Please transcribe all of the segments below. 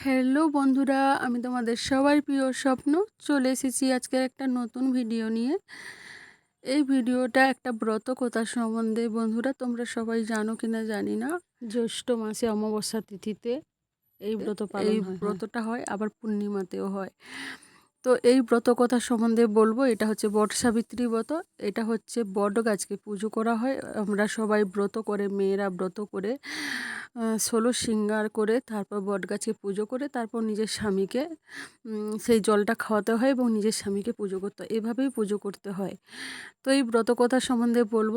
Hello বন্ধুরা আমি তোমাদের সবার প্রিয় স্বপ্ন। চলে এসেছি আজকের একটা নতুন ভিডিও নিয়ে। এই ভিডিওটা একটা ব্রত কথা সম্বন্ধে। বন্ধুরা তোমরা সবাই জানো কি না জানি না জ্যৈষ্ঠ মাসে অমাবস্যা তিথিতে এই ব্রত এই ব্রতটা হয় আবার পূর্ণিমাতেও হয়। তো এই ব্রত কথা সম্বন্ধে বলব, এটা হচ্ছে বট সাবিত্রী ব্রত, এটা হচ্ছে বট গাছকে পুজো করা হয়। আমরা সবাই ব্রত করে, মেয়েরা ব্রত করে ষোলো সিঙ্গার করে তারপর বট গাছে পুজো করে, তারপর নিজের স্বামীকে সেই জলটা খাওয়াতে হয় এবং নিজের স্বামীকে পুজো করতে হয়। এভাবেই পুজো করতে হয়। তো এই ব্রত কথা সম্বন্ধে বলব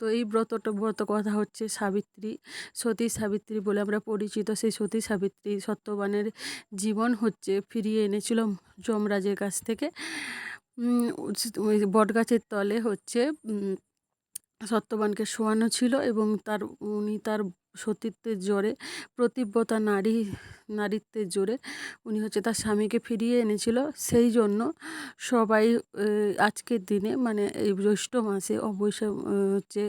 তো এই ব্রতটা ব্রত কথা হচ্ছে সাবিত্রী, সতী সাবিত্রী বলে আমরা পরিচিত। সেই সতী সাবিত্রী সত্যবানের জীবন হচ্ছে ফিরিয়ে এনেছিল যমরাজের কাছ থেকে। ওই বটগাছের তলে হচ্ছে সত্যবানকে শোয়ানো ছিল এবং তার, উনি তার সতীত্বের জোরে, প্রতিব্রতা নারী, নারীত্বের জোরে উনি হচ্ছে তার স্বামীকে ফিরিয়ে এনেছিল। সেই জন্য সবাই আজকের দিনে মানে এই জ্যৈষ্ঠ মাসে অবশ্যই হচ্ছে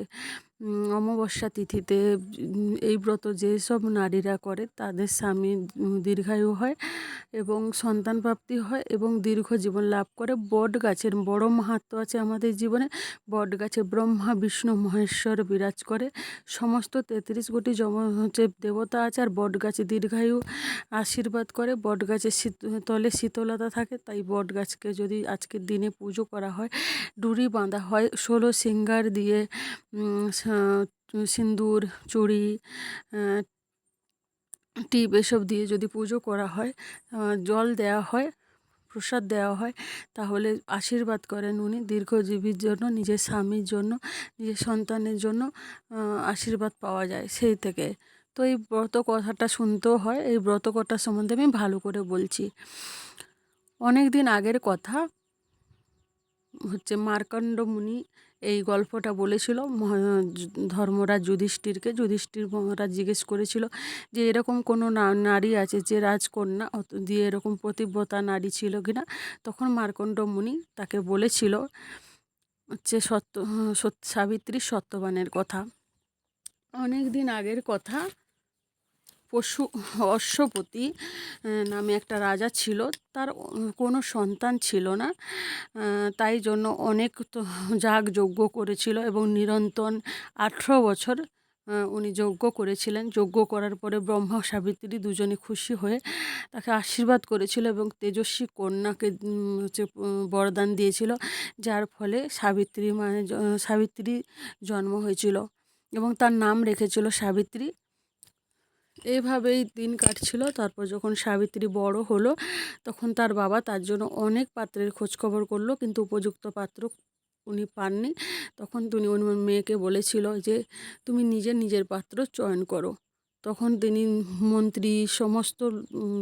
অমাবস্যা তিথিতে এই ব্রত যেসব নারীরা করে তাদের স্বামী দীর্ঘায়ু হয় এবং সন্তান প্রাপ্তি হয় এবং দীর্ঘ জীবন লাভ করে। বট গাছের বড় মাহাত্ম আছে আমাদের জীবনে। বট গাছে ব্রহ্মা, বিষ্ণু, মহেশ্বর বিরাজ করে। সমস্ত তেত্রিশ কোটি জম হচ্ছে দেবতা আছে আর বট গাছে দীর্ঘায়ু আশীর্বাদ করে। বট গাছের তলে শীতলতা থাকে, তাই বট গাছকে যদি আজকের দিনে পুজো করা হয়, ডুরি বাঁধা হয়, ষোলো সিঙ্গার দিয়ে সিন্দুর, চুড়ি টিপ এসব দিয়ে যদি পুজো করা হয় জল দেওয়া হয়, প্রসাদ দেওয়া হয়, তাহলে আশীর্বাদ করেন উনি দীর্ঘজীবীর জন্য, নিজের স্বামীর জন্য, নিজের সন্তানের জন্য আশীর্বাদ পাওয়া যায় সেই থেকে। তো এই ব্রত কথাটা শুনতেও হয়, এই ব্রত কথার সম্বন্ধে আমি ভালো করে বলছি। অনেক দিন আগের কথা হচ্ছে মার্কণ্ড মুনি এই গল্পটা বলেছিল ধর্মরাজ যুধিষ্ঠিরকে, যুধিষ্ঠির মহারাজ জিজ্ঞেস করেছিল যে এরকম কোনো নারী আছে যে রাজকন্যা, অত দিয়ে এরকম প্রতিব্রতা নারী ছিল কিনা তখন মার্কণ্ড মুনি তাকে বলেছিল হচ্ছে সত্য সাবিত্রী সত্যবানের কথা। অনেক দিন আগের কথা পশু অশ্বপতি নামে একটা রাজা ছিল। তার কোনো সন্তান ছিল না। তাই জন্য অনেক তো যাগ যজ্ঞ করেছিল এবং নিরন্তর আঠেরো বছর উনি যজ্ঞ করেছিলেন। যজ্ঞ করার পরে ব্রহ্মা সাবিত্রী দুজনে খুশি হয়ে তাকে আশীর্বাদ করেছিল এবং তেজস্বী কন্যাকে হচ্ছে, বরদান দিয়েছিল, যার ফলে সাবিত্রী মানে সাবিত্রী জন্ম হয়েছিল এবং তার নাম রেখেছিল সাবিত্রী। এভাবেই দিন কাটছিল। তারপর যখন সাবিত্রী বড় হলো, তখন তার বাবা তার জন্য অনেক পাত্রের খোঁজখবর করল, কিন্তু উপযুক্ত পাত্র উনি পাননি। তখন তিনি উনি মেয়েকে বলেছিল যে, তুমি নিজের নিজের পাত্র চয়ন করো। তখন তিনি মন্ত্রী সমস্ত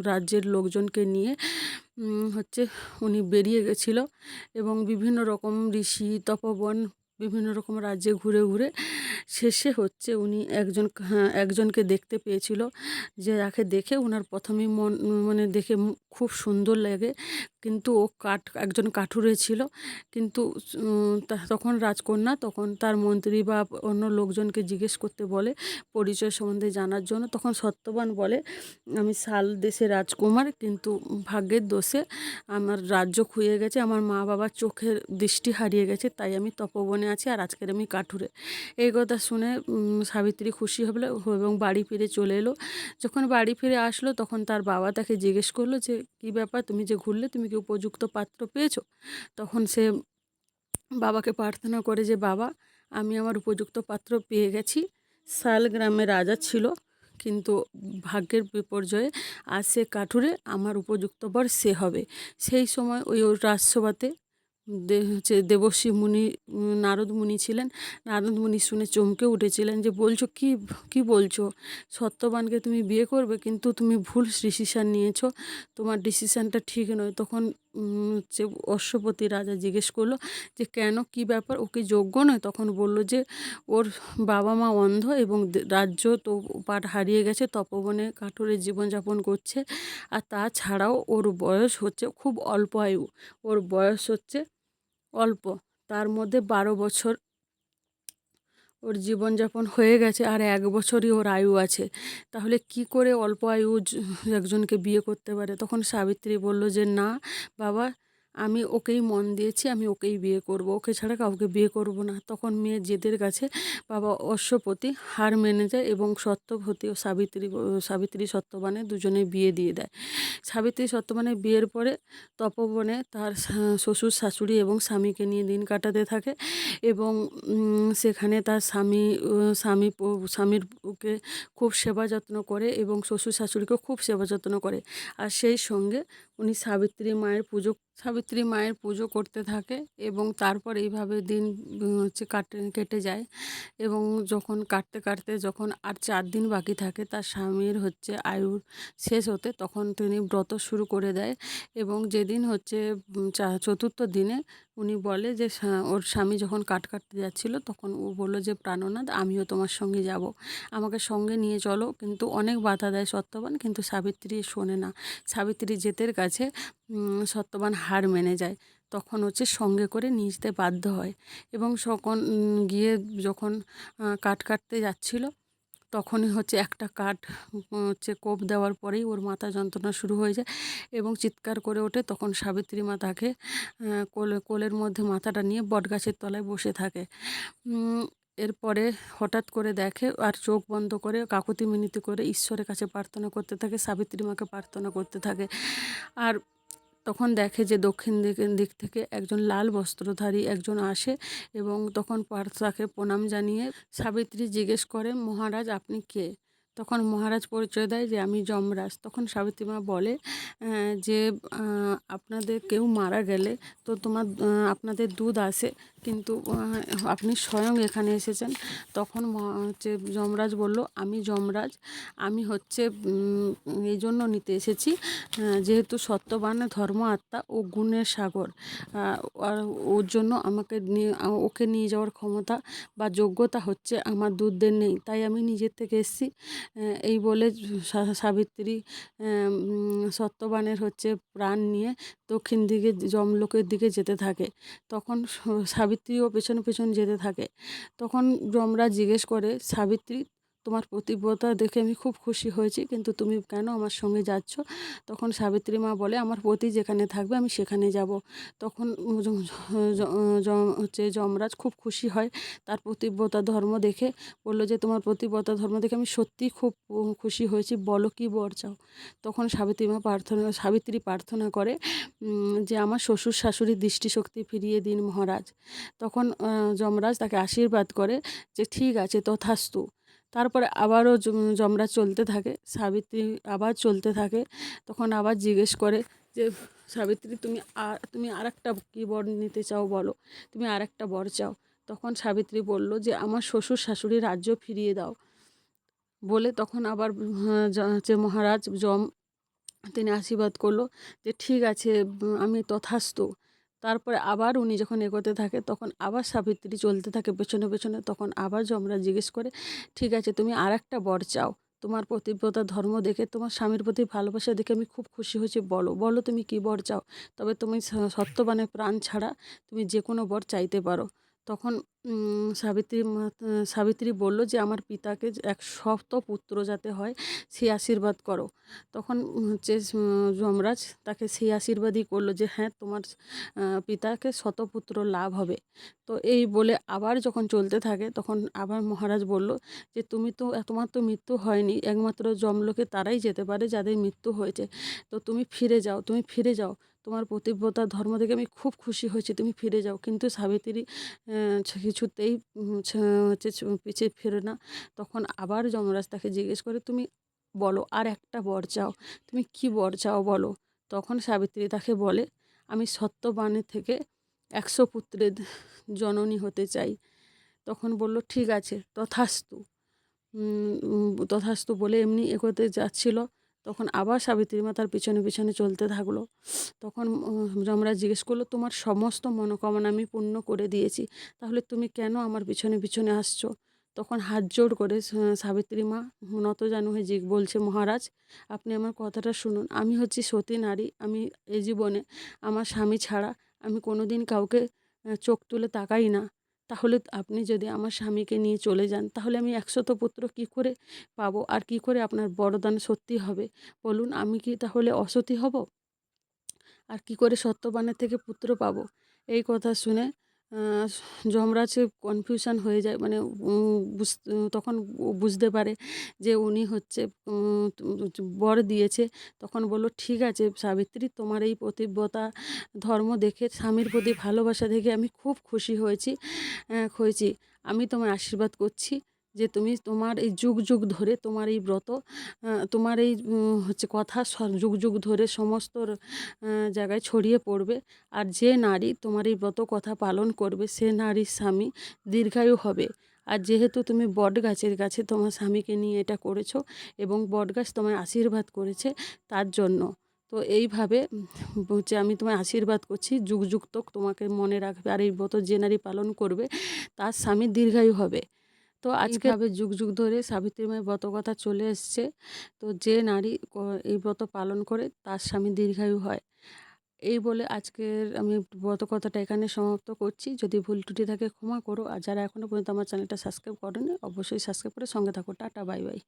রাজ্যের লোকজনকে নিয়ে হচ্ছে উনি বেরিয়ে গেছিল এবং বিভিন্ন রকম ঋষি, তপবন বিভিন্ন রকম রাজ্যে ঘুরে ঘুরে শেষে হচ্ছে উনি একজন হ্যাঁ, একজনকে দেখতে পেয়েছিল যে যাকে দেখে ওনার প্রথমেই মন মানে দেখে খুব সুন্দর লাগে। কিন্তু ও কাঠ একজন কাঠুরে ছিল। কিন্তু তখন রাজকন্যা তখন তার মন্ত্রী বা অন্য লোকজনকে জিজ্ঞেস করতে বলে পরিচয় সম্বন্ধে জানার জন্য। তখন সত্যবান বলে আমি শাল দেশে রাজকুমার কিন্তু ভাগ্যের দোষে আমার রাজ্য খুঁয়ে গেছে। আমার মা বাবার চোখের দৃষ্টি হারিয়ে গেছে তাই আমি তপবনে আছি আর আজকের আমি কাঠুরে। এই কথা শুনে সাবিত্রী খুশি হলো এবং বাড়ি ফিরে চলে এলো। যখন বাড়ি ফিরে আসলো, তখন তার বাবা তাকে জিজ্ঞেস করল যে, কী ব্যাপার? তুমি যে ঘুরলে, তুমি কি উপযুক্ত পাত্র পেয়েছ? তখন সে বাবাকে প্রার্থনা করে যে, বাবা, আমি আমার উপযুক্ত পাত্র পেয়ে গেছি। শাল গ্রামে রাজা ছিল, কিন্তু ভাগ্যের বিপর্যয়ে আর সে কাঠুরে, আমার উপযুক্ত বর সে হবে। সেই সময় ওই রাজসভাতে হচ্ছে দেবশ্রী মুনি, নারদ মুনি ছিলেন। নারদ মুনি শুনে চমকে উঠেছিলেন যে, বলছো কি কি বলছো? সত্যবানকে তুমি বিয়ে করবে, কিন্তু তুমি ভুল ডিসিশান নিয়েছো। তোমার ডিসিশানটা ঠিক নয়। তখন হচ্ছে অশ্বপতি রাজা জিজ্ঞেস করল যে, কেন, কি ব্যাপার? ওকে যোগ্য নয়? তখন বলল যে, ওর বাবা মা অন্ধ এবং রাজ্য তো পাট হারিয়ে গেছে, তপবনে কাঠুরে জীবনযাপন করছে। আর তাছাড়াও ওর বয়স হচ্ছে খুব অল্প আয়ু। ওর বয়স হচ্ছে অল্প। তার মধ্যে বারো বছর ওর জীবনযাপন হয়ে গেছে আর এক বছরই ওর আয়ু আছে। তাহলে কি করে অল্প আয়ু একজনকে বিয়ে করতে পারে? তখন সাবিত্রী বলল যে, না, বাবা আমি ওকেই মন দিয়েছি, আমি ওকেই বিয়ে করব। ওকে ছাড়া কাউকে বিয়ে করব না। তখন মেয়ে জেদের কাছে বাবা অশ্বপতি, হার মেনে যায় এবং সত্যবতী ও সাবিত্রী সাবিত্রী সত্যবানের দুজনে বিয়ে দিয়ে দেয়। সাবিত্রী সত্যবানের বিয়ের পরে তপবনে তার শ্বশুর, শাশুড়ি এবং স্বামীকে নিয়ে দিন কাটাতে থাকে এবং সেখানে তার স্বামী স্বামী স্বামীর ওকে খুব সেবা যত্ন করে এবং শ্বশুর, শাশুড়িকেও খুব সেবা যত্ন করে। আর সেই সঙ্গে উনি সাবিত্রী মায়ের পুজো সাবিত্রী মায়ের পুজো করতে থাকে এবং তারপর এইভাবে দিন হচ্ছে কাটে, কেটে যায় এবং যখন কাটতে কাটতে যখন আর চার দিন বাকি থাকে তার স্বামীর হচ্ছে আয়ুর শেষ হতে তখন তিনি ব্রত শুরু করে দেয় এবং যেদিন হচ্ছে চতুর্থ দিনে উনি বলে যে ওর স্বামী যখন কাট কাটতে যাচ্ছিল, তখন ও বলল যে, প্রাণনাথ, আমিও তোমার সঙ্গে যাব। আমাকে সঙ্গে নিয়ে চলো। কিন্তু অনেক বাধা দেয় সত্যবান, কিন্তু সাবিত্রী শোনে না। সাবিত্রী জেতের কাছে সত্যবান হার মেনে যায়। তখন হচ্ছে সঙ্গে করে নিয়ে যেতে বাধ্য হয়। এবং সকন গিয়ে যখন কাট কাটতে যাচ্ছিল তখনই হচ্ছে একটা কাঠ হচ্ছে কোপ দেওয়ার পরেই ওর মাথা যন্ত্রণা শুরু হয়ে যায় এবং চিৎকার করে ওঠে। তখন সাবিত্রী মা তাকে কোলে, কোলের মধ্যে মাথাটা নিয়ে বটগাছের তলায় বসে থাকে। এরপরে হঠাৎ করে দেখে আর চোখ বন্ধ করে কাকুতি মিনতি করে ঈশ্বরের কাছে প্রার্থনা করতে থাকে, সাবিত্রী মাকে প্রার্থনা করতে থাকে। আর তখন দেখে যে দক্ষিণ দিকের দিক থেকে একজন লাল বস্ত্রধারী একজন আসে এবং তখন পার্থাকে প্রণাম জানিয়ে সাবিত্রী জিজ্ঞেস করে, মহারাজ, আপনি কে? তখন মহারাজ পরিচয় দেয় যে আমি যমরাজ। তখন সাবিত্রী মা বলে যে আপনাদের কেউ মারা গেলে তো তোমার আপনাদের দুধ আসে। কিন্তু আপনি স্বয়ং এখানে এসেছেন। তখন হচ্ছে যমরাজ বলল, আমি যমরাজ। আমি হচ্ছে এই জন্য নিতে এসেছি যেহেতু সত্যবান ধর্ম আত্মা ও গুণের সাগর। আর ওর জন্য আমাকে নিয়ে ওকে নিয়ে যাওয়ার ক্ষমতা বা যোগ্যতা হচ্ছে আমার দুধদের নেই। তাই আমি নিজের থেকে এসেছি। এই বলে সাবিত্রী সত্যবানের হচ্ছে প্রাণ নিয়ে দক্ষিণ দিকে যমলোকের দিকে যেতে থাকে। তখন সাবিত্রীও পেছন পেছন যেতে থাকে। তখন যমরা জিজ্ঞেস করে, সাবিত্রী তোমার প্রতিব্রতা দেখে আমি খুব খুশি হয়েছি। কিন্তু তুমি কেন আমার সঙ্গে যাচ্ছ? তখন সাবিত্রী মা বলে, আমার পতি যেখানে থাকবে আমি সেখানে যাব। তখন হচ্ছে যমরাজ খুব খুশি হয় তার প্রতিব্রতা ধর্ম দেখে। বলল যে, তোমার প্রতিব্রতা ধর্ম দেখে আমি সত্যিই খুব খুশি হয়েছি। বলো কি বর চাও? তখন সাবিত্রী মা প্রার্থনা, সাবিত্রী প্রার্থনা করে যে, আমার শ্বশুর শাশুড়ির দৃষ্টিশক্তি ফিরিয়ে দিন মহারাজ। তখন যমরাজ তাকে আশীর্বাদ করে যে, ঠিক আছে, তথাস্তু। তারপরে আবারও যম- যমরাজ চলতে থাকে, সাবিত্রী আবার চলতে থাকে, তখন আবার জিজ্ঞেস করে যে, সাবিত্রী, তুমি আর তুমি আর একটা কী বর নিতে চাও বলো? তুমি আর একটা বর চাও? তখন সাবিত্রী বলল যে, আমার শ্বশুর শাশুড়ি রাজ্য ফিরিয়ে দাও। বলে তখন আবার য- মহারাজ, যম, তিনি আশীর্বাদ করল যে, ঠিক আছে আমি তথাস্তু। তারপরে আবার উনি যখন এগোতে থাকে, তখন আবার সাবিত্রী চলতে থাকে পেছনে পেছনে। তখন আবার যমরা জিজ্ঞেস করে, ঠিক আছে, তুমি আর একটা বর চাও। তোমার প্রতিব্রতা ধর্ম দেখে, তোমার স্বামীর প্রতি ভালোবাসা দেখে আমি খুব খুশি হয়েছি। বলো বলো তুমি কী বর চাও? তবে তুমি সত্যবানের প্রাণ ছাড়া তুমি যে কোনো বর চাইতে পারো। তখন সাবিত্রী সাবিত্রী বলল যে, আমার পিতাকে এক শত পুত্র যাতে হয় সেই আশীর্বাদ করো। তখন হচ্ছে যমরাজ তাকে সেই আশীর্বাদই করল যে হ্যাঁ তোমার পিতাকে শতপুত্র লাভ হবে। তো এই বলে আবার যখন চলতে থাকে, তখন আবার মহারাজ বলল যে, তুমি তো, তোমার তো মৃত্যু হয়নি, একমাত্র যমলোকে তারাই যেতে পারে যাদের মৃত্যু হয়েছে। তো তুমি ফিরে যাও, তুমি ফিরে যাও। তোমার প্রতিব্রতা ধর্ম থেকে আমি খুব খুশি হয়েছি, তুমি ফিরে যাও। কিন্তু সাবিত্রী কিছুতেই হচ্ছে পিছিয়ে ফেরে না। তখন আবার যমরাজ তাকে জিজ্ঞেস করে, তুমি বলো, আর একটা বর চাও? তুমি কি বর চাও বলো? তখন সাবিত্রী তাকে বলে, আমি সত্যবানের থেকে একশো পুত্রের জননী হতে চাই। তখন বলল, ঠিক আছে, তথাস্তু। তথাস্তু বলে এমনি এগোতে যাচ্ছিল। তখন আবার সাবিত্রী মা তার পিছনে পিছনে চলতে থাকল। তখন যমরাজ জিজ্ঞেস করল, তোমার সমস্ত মনোকামনা আমি পূর্ণ করে দিয়েছি, তাহলে তুমি কেন আমার পিছনে পিছনে আসছো? তখন হাত জোড় করে সাবিত্রী মা, নত জানু হয়ে জিগ, বলছে, মহারাজ, আপনি আমার কথাটা শুনুন। আমি হচ্ছি সতী নারী, আমি এই জীবনে আমার স্বামী ছাড়া আমি কোনো দিন কাউকে চোখ তুলে তাকাই না। তাহলে আপনি যদি আমার স্বামীকে নিয়ে চলে যান, তাহলে আমি একশত পুত্র কি করে পাবো? আর কি করে আপনার বড়দান সত্যি হবে? বলুন, আমি কি তাহলে অসতী হব? আর কি করে সত্যবানের থেকে পুত্র পাব? এই কথা শুনে যমরাজে কনফিউশন হয়ে যায় মানে তখন বুঝতে পারে যে উনি হচ্ছে বর দিয়েছে। তখন বলল, ঠিক আছে সাবিত্রী, তোমার এই প্রতিব্রতা, ধর্ম দেখে, স্বামীর প্রতি ভালোবাসা দেখে আমি খুব খুশি হয়েছি হয়েছি। আমি তোমায় আশীর্বাদ করছি। যে তুমি তোমার এই যুগ যুগ ধরে তোমার এই ব্রত তোমার এই হচ্ছে কথা যুগ যুগ ধরে সমস্ত জায়গায় ছড়িয়ে পড়বে। আর যে নারী তোমার এই ব্রত কথা পালন করবে, সে নারীর স্বামী দীর্ঘায়ু হবে। আর যেহেতু তুমি বট গাছের কাছে তোমার স্বামীকে নিয়ে এটা করেছ এবং বট গাছ তোমায় আশীর্বাদ করেছে তার জন্য। তো এইভাবে হচ্ছে আমি তোমায় আশীর্বাদ করছি, যুগ যুগ তোমাকে মনে রাখবে। আর এই ব্রত যে নারী পালন করবে, তার স্বামী দীর্ঘায়ু হবে। তো আজকে যুগ যুগ ধরে সাবিত্রী মায়ের ব্রত কথা চলে এসছে। তো যে নারী এই ব্রত পালন করে তার স্বামী দীর্ঘায়ু হয়। এই বলে আজকের আমি ব্রত কথাটা এখানে সমাপ্ত করছি। যদি ভুল ত্রুটি থাকে ক্ষমা করো। আর যারা এখনও পর্যন্ত আমার চ্যানেলটা সাবস্ক্রাইব করেনি, অবশ্যই সাবস্ক্রাইব করে সঙ্গে থাকো। টাটা, বাই বাই।